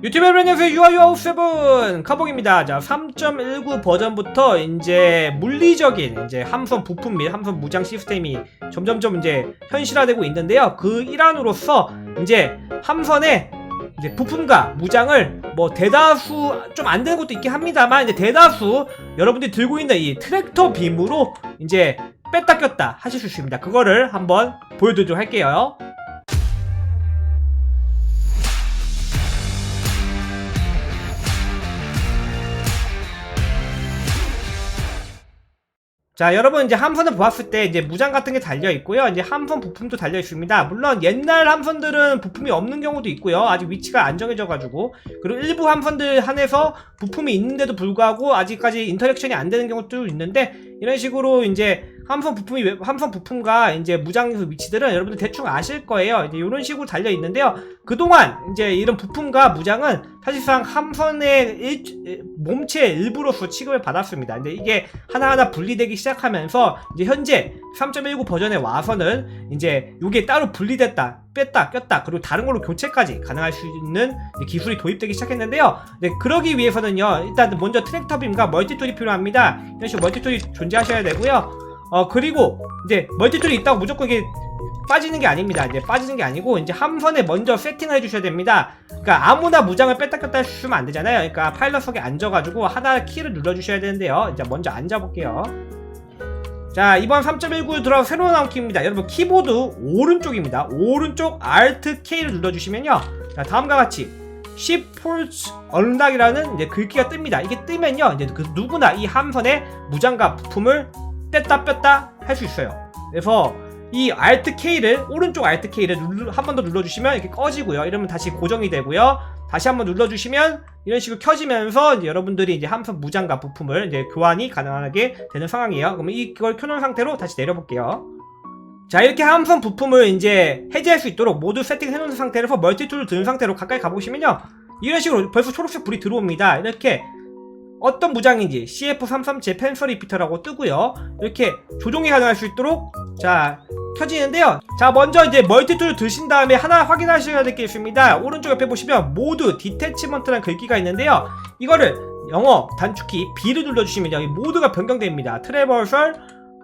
유튜브 여러분 안녕하세요. 유아유아우7 카봉입니다. 자 3.19 버전부터 이제 물리적인 이제 함선 부품 및 함선 무장 시스템이 점점점 이제 현실화되고 있는데요. 그 일환으로서 이제 함선의 이제 부품과 무장을 뭐 대다수 좀 안 되는 것도 있긴 합니다만 이제 대다수 여러분들이 들고 있는 이 트랙터 빔으로 이제 뺐다 꼈다 하실 수 있습니다. 그거를 한번 보여드리도록 할게요 자, 여러분 이제 함선을 보았을 때 이제 무장 같은 게 달려 있고요. 이제 함선 부품도 달려 있습니다. 물론 옛날 함선들은 부품이 없는 경우도 있고요. 아직 위치가 안 정해져 가지고 그리고 일부 함선들 한해서 부품이 있는데도 불구하고 아직까지 인터랙션이 안 되는 경우도 있는데 이런 식으로 이제 함선 부품이 왜- 함선 부품과 이제 무장 위치들은 여러분들 대충 아실 거예요. 이제 이런 식으로 달려 있는데요. 그동안 이제 이런 부품과 무장은 사실상 함선의 일, 몸체의 일부로서 취급을 받았습니다. 근데 이게 하나하나 분리되기 시작하면서 이제 현재 3.19 버전에 와서는 이제 이게 따로 분리됐다, 뺐다, 꼈다, 그리고 다른 걸로 교체까지 가능할 수 있는 기술이 도입되기 시작했는데요. 네, 그러기 위해서는요, 일단 먼저 트랙터빔과 멀티툴이 필요합니다. 이런 멀티툴이 존재하셔야 되고요. 어, 그리고 이제 멀티툴이 있다고 무조건 이게 빠지는 게 아닙니다. 이제 빠지는 게 아니고 이제 함선에 먼저 세팅을 해주셔야 됩니다. 그러니까 아무나 무장을 뺐다 꼈다 해주시면 안 되잖아요. 그러니까 파일럿석에 앉아가지고 하나 키를 눌러주셔야 되는데요. 이제 먼저 앉아볼게요. 자 이번 3.19 들어서 새로 나온 키입니다. 여러분 키보드 오른쪽입니다. 오른쪽 Alt K를 눌러주시면요. 자 다음과 같이 Shift Unlock이라는 이제 글귀가 뜹니다. 이게 뜨면요, 이제 그 누구나 이 함선의 무장과 부품을 뗐다 뺐다 할 수 있어요. 그래서 이 Alt K를 오른쪽 Alt K를 한 번 더 눌러주시면 이렇게 꺼지고요. 이러면 다시 고정이 되고요. 다시 한번 눌러주시면 이런 식으로 켜지면서 이제 여러분들이 이제 함선 무장과 부품을 이제 교환이 가능하게 되는 상황이에요. 그러면 이걸 켜놓은 상태로 다시 내려볼게요. 자 이렇게 함선 부품을 이제 해제할 수 있도록 모두 세팅해 놓은 상태에서 멀티툴을 든 상태로 가까이 가보시면요 이런 식으로 벌써 초록색 불이 들어옵니다 이렇게 어떤 무장인지 CF33제 펜서 리피터라고 뜨고요. 이렇게 조종이 가능할 수 있도록 자 켜지는데요. 자 먼저 이제 멀티툴을 드신 다음에 하나 확인하셔야 될 게 있습니다. 오른쪽 옆에 보시면 모드 디태치먼트라는 글귀가 있는데요. 이거를 영어 단축키 B를 눌러주시면 이 모드가 변경됩니다. 트래버설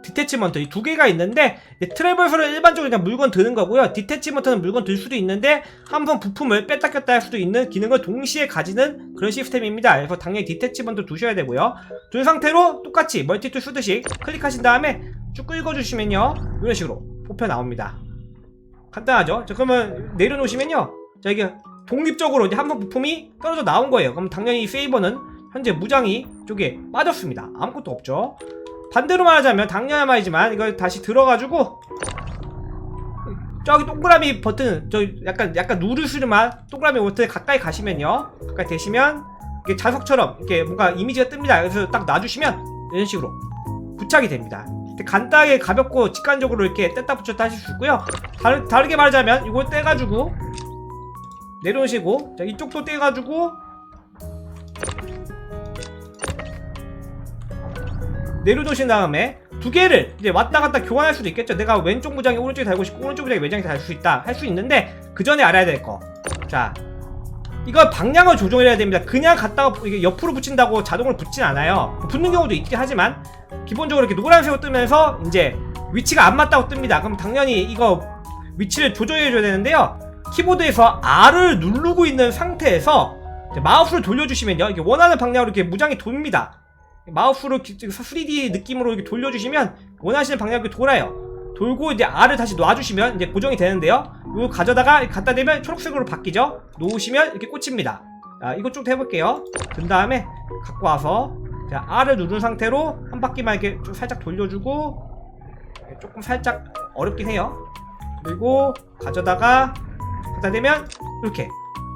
디태치먼트 이 두 개가 있는데 트래버설은 일반적으로 그냥 물건 드는 거고요. 디태치먼트는 물건 들 수도 있는데 한 번 부품을 뺐다 꼈다 할 수도 있는 기능을 동시에 가지는 그런 시스템입니다. 그래서 당연히 디태치먼트 두셔야 되고요. 둔 상태로 똑같이 멀티툴 쓰듯이 클릭하신 다음에 쭉 긁어주시면요. 이런 식으로 뽑혀 나옵니다. 간단하죠? 자 그러면 내려놓으시면요. 자 이게 독립적으로 이제 한 번 부품이 떨어져 나온 거예요. 그럼 당연히 이 세이버는 현재 무장이 쪽에 빠졌습니다. 아무것도 없죠 반대로 말하자면 당연한 말이지만 이걸 다시 들어가지고 저기 동그라미 버튼 저 약간 약간 누르시르만 동그라미 버튼 가까이 가시면요. 가까이 되시면 이게 자석처럼 이렇게 뭔가 이미지가 뜹니다. 그래서 딱 놔주시면 이런 식으로 부착이 됩니다. 간단하게 가볍고 직관적으로 이렇게 뗐다 붙였다 하실 수 있고요. 다르, 다르게 말하자면 이걸 떼가지고 내려오시고 자 이쪽도 떼가지고 내려놓으신 다음에 두 개를 이제 왔다 갔다 교환할 수도 있겠죠. 내가 왼쪽 무장에 오른쪽에 달고 싶고 오른쪽 무장에 왼쪽에 달수 있다 할 수 있는데 그 전에 알아야 될 거. 자, 이거 방향을 조정해야 됩니다. 그냥 갖다가 이게 옆으로 붙인다고 자동으로 붙진 않아요. 붙는 경우도 있긴 하지만 기본적으로 이렇게 노란색으로 뜨면서 이제 위치가 안 맞다고 뜹니다. 그럼 당연히 이거 위치를 조정해 줘야 되는데요. 키보드에서 R을 누르고 있는 상태에서 마우스를 돌려주시면요. 이게 원하는 방향으로 이렇게 무장이 돕니다. 마우스로 3D 느낌으로 이렇게 돌려주시면 원하시는 방향으로 돌아요. 돌고 이제 R을 다시 놔주시면 이제 고정이 되는데요. 이거 가져다가 갖다 대면 초록색으로 바뀌죠. 놓으시면 이렇게 꽂힙니다. 자, 이거 좀 해볼게요. 든 다음에 갖고 와서 자, R을 누른 상태로 한 바퀴만 이렇게 좀 살짝 돌려주고 조금 살짝 어렵긴 해요. 그리고 가져다가 갖다 대면 이렇게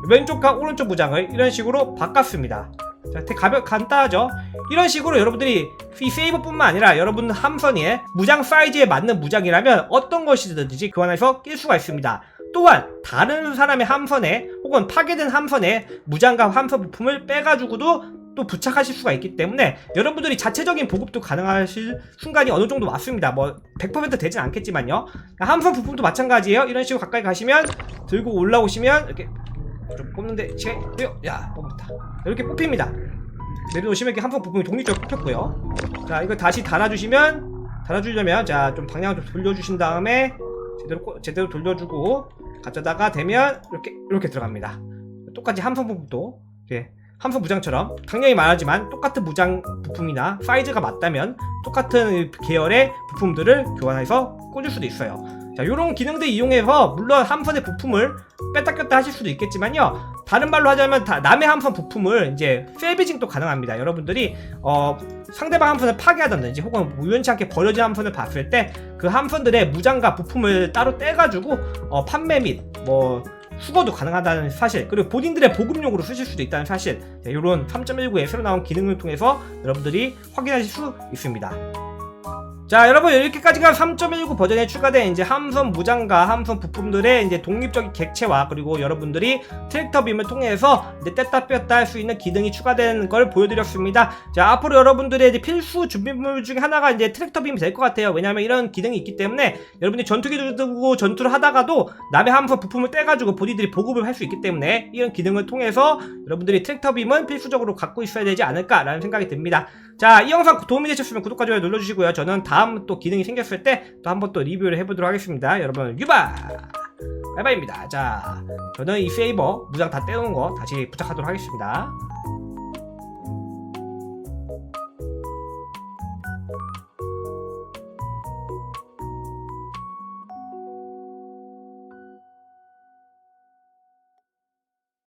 왼쪽과 오른쪽 무장을 이런 식으로 바꿨습니다. 자, 가볍 간단하죠. 이런 식으로 여러분들이 이 세이버뿐만 아니라 여러분 함선에 무장 사이즈에 맞는 무장이라면 어떤 것이든지 교환해서 낄 수가 있습니다. 또한 다른 사람의 함선에 혹은 파괴된 함선에 무장과 함선 부품을 빼가지고도 또 부착하실 수가 있기 때문에 여러분들이 자체적인 보급도 가능하실 순간이 어느 정도 왔습니다. 뭐 100% 되진 않겠지만요. 함선 부품도 마찬가지예요. 이런 식으로 가까이 가시면 들고 올라오시면 이렇게 좀 뽑는데 시간이 걸려요. 야 뽑았다. 이렇게 뽑힙니다. 내려놓으시면 이렇게 한번 부품이 독립적으로 뽑혔고요. 자 이거 다시 달아주시면 달아주려면 자 좀 방향을 좀 돌려주신 다음에 제대로 꼬- 제대로 돌려주고 가져다가 되면 이렇게 이렇게 들어갑니다. 똑같이 함선 부품도 이렇게 함선 무장처럼 당연히 말하지만 똑같은 무장 부품이나 사이즈가 맞다면 똑같은 계열의 부품들을 교환해서 꽂을 수도 있어요. 자, 이런 기능들 이용해서 물론 함선의 부품을 뺐다 꼈다 하실 수도 있겠지만요. 다른 말로 하자면 다- 남의 함선 부품을 이제 세비징도 가능합니다. 여러분들이 어, 상대방 함선을 파괴하던지 혹은 우연치 않게 버려진 함선을 봤을 때 그 함선들의 무장과 부품을 따로 떼가지고 어, 판매 및뭐 수거도 가능하다는 사실 그리고 본인들의 보급용으로 쓰실 수도 있다는 사실 이런 3.19에 새로 나온 기능을 통해서 여러분들이 확인하실 수 있습니다. 자 여러분 이렇게까지가 3.19 버전에 추가된 이제 함선 무장과 함선 부품들의 이제 독립적인 객체와 그리고 여러분들이 트랙터 빔을 통해서 이제 뗐다 뺐다 할 수 있는 기능이 추가된 걸 보여드렸습니다. 자 앞으로 여러분들의 이제 필수 준비물 중에 하나가 이제 트랙터 빔이 될 것 같아요. 왜냐하면 이런 기능이 있기 때문에 여러분들이 전투기를 두고 전투를 하다가도 남의 함선 부품을 떼가지고 본인들이 보급을 할 수 있기 때문에 이런 기능을 통해서 여러분들이 트랙터 빔은 필수적으로 갖고 있어야 되지 않을까라는 생각이 듭니다. 자, 이 영상 도움이 되셨으면 구독과 좋아요 눌러주시고요. 저는 다음 또 기능이 생겼을 때 또 한번 또 리뷰를 해보도록 하겠습니다. 여러분, 유바! 바이바이입니다. 자, 저는 이 세이버 무장 다 떼놓은 거 다시 부탁하도록 하겠습니다.